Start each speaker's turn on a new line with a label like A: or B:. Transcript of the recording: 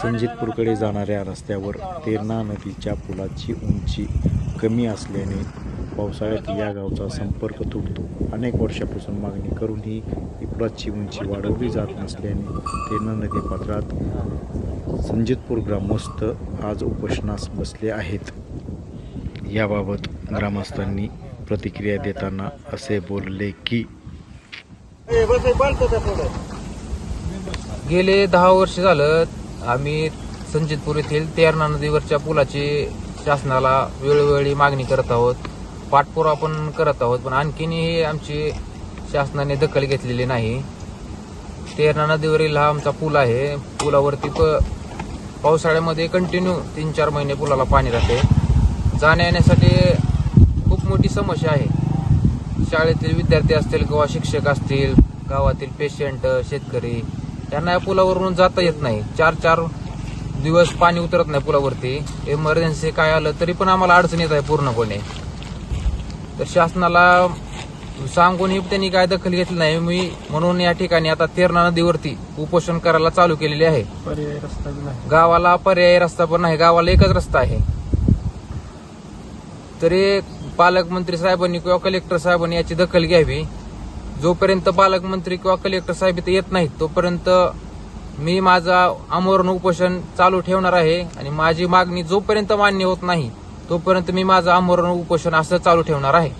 A: संजितपूरकडे जाणाऱ्या रस्त्यावर तेरणा नदीच्या पुलाची उंची कमी असल्याने पावसाळ्यात या गावचा संपर्क तुटतो. अनेक वर्षापासून मागणी करूनही पुलाची उंची वाढवली जात नसल्याने तेरणा नदी पात्रात संजितपूर ग्रामस्थ आज उपोषणास बसले आहेत. याबाबत ग्रामस्थांनी प्रतिक्रिया देताना असे बोलले की
B: गेले दहा वर्ष झालं आम्ही संजितपूर येथील तेरणा नदीवरच्या पुलाची शासनाला वेळोवेळी मागणी करत आहोत. पाठपुरावा पण करत आहोत पण आणखीनही आमची शासनाने दखल घेतलेली नाही. तेरणा नदीवरील हा आमचा पूल आहे. पुलावरती प पावसाळ्यामध्ये कंटिन्यू तीन चार महिने पुलाला पाणी राहते. जाण्या येण्यासाठी खूप मोठी समस्या आहे. शाळेतील विद्यार्थी असतील किंवा शिक्षक असतील गावातील पेशंट शेतकरी यांना या पुलावरून जाता येत नाही. चार चार दिवस पाणी उतरत नाही पुलावरती. इमर्जन्सी काय आलं तरी पण आम्हाला अडचण येत आहे पूर्णपणे. तर शासनाला सांगूनही त्यांनी काय दखल घेतली नाही. मी म्हणून या ठिकाणी आता तेरणा नदीवरती उपोषण करायला चालू केलेले आहे.
C: पर्याय रस्ता बी नाही.
B: गावाला पर्यायी रस्ता पण नाही. गावाला एकच रस्ता आहे. तरी पालकमंत्री साहेबांनी किंवा कलेक्टर साहेबांनी याची दखल घ्यावी. जोपर्यंत पालकमंत्री किंवा कलेक्टर साहेब इथे येत नाहीत तोपर्यंत मी माझा आमरण उपोषण चालू ठेवणार आहे आणि माझी मागणी जोपर्यंत मान्य होत नाही तोपर्यंत मी माझं आमरण उपोषण असं चालू ठेवणार आहे.